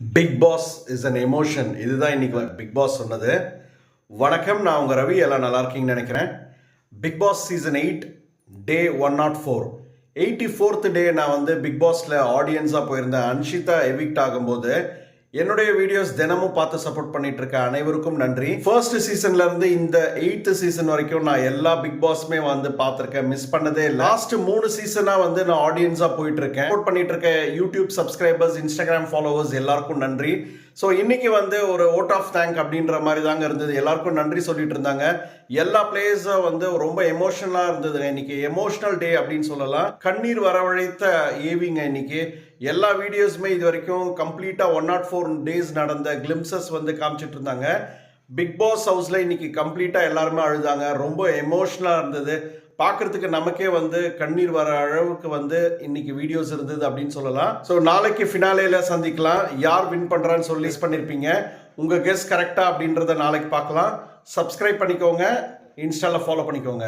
Bigg Boss is an emotion இதுதான் இன்னைக்கு big pass சொன்னது. வணக்கம் நான் உங்கள் ரவி. எல்லாம் நல்லா இருக்கீங்கன்னு நினைக்கிறேன். Bigg Boss season eight day one not four eighty fourth day நான் வந்து பிக் பாஸில் ஆடியன்ஸாக போயிருந்தேன். அன்ஷிதா எவிக்ட் ஆகும்போது என்னுடைய வீடியோஸ் தினமும் பார்த்து சப்போர்ட் பண்ணிட்டு இருக்க அனைவருக்கும் நன்றி. ஃபர்ஸ்ட் சீசன்ல இருந்து இந்த எயித்து சீசன் வரைக்கும் நான் எல்லா பிக் பாஸ்மே வந்து பார்த்துருக்கேன். மிஸ் பண்ணதே லாஸ்ட் மூணு சீசனா வந்து நான் ஆடியன்ஸா போயிட்டு இருக்கேன் சப்போர்ட் பண்ணிட்டு இருக்க யூடியூப் சப்ஸ்கிரைபர்ஸ் இன்ஸ்டாகிராம் ஃபாலோவர்ஸ் எல்லாருக்கும் நன்றி. ஸோ இன்றைக்கி வந்து ஒரு ஓட் ஆஃப் தேங்க் அப்படின்ற மாதிரி தாங்க இருந்தது. எல்லாருக்கும் நன்றி சொல்லிட்டு இருந்தாங்க. எல்லா பிளேயர்ஸும் வந்து ரொம்ப எமோஷனலாக இருந்ததுங்க இன்னைக்கு. எமோஷனல் டே அப்படின்னு சொல்லலாம். கண்ணீர் வரவழைத்த ஏவிங்க இன்னைக்கு. எல்லா வீடியோஸுமே இது வரைக்கும் கம்ப்ளீட்டாக ஒன் நாட் ஃபோர் டேஸ் நடந்த கிளிம்சஸ் வந்து காமிச்சிட்டு இருந்தாங்க. பிக் பாஸ் ஹவுஸில் இன்னைக்கு கம்ப்ளீட்டாக எல்லாருமே அழுதாங்க. ரொம்ப எமோஷ்னலாக இருந்தது. பார்க்குறதுக்கு நமக்கே வந்து கண்ணீர் வர அளவுக்கு வந்து இன்னைக்கு வீடியோஸ் இருந்தது அப்படின்னு சொல்லலாம். ஸோ நாளைக்கு ஃபினாலேல சந்திக்கலாம். யார் வின் பண்ணுறான்னு சொல்லி பண்ணியிருப்பீங்க உங்கள் கெஸ் கரெக்டாக அப்படின்றத நாளைக்கு பார்க்கலாம். சப்ஸ்கிரைப் பண்ணிக்கோங்க. இன்ஸ்டாவில் ஃபாலோ பண்ணிக்கோங்க.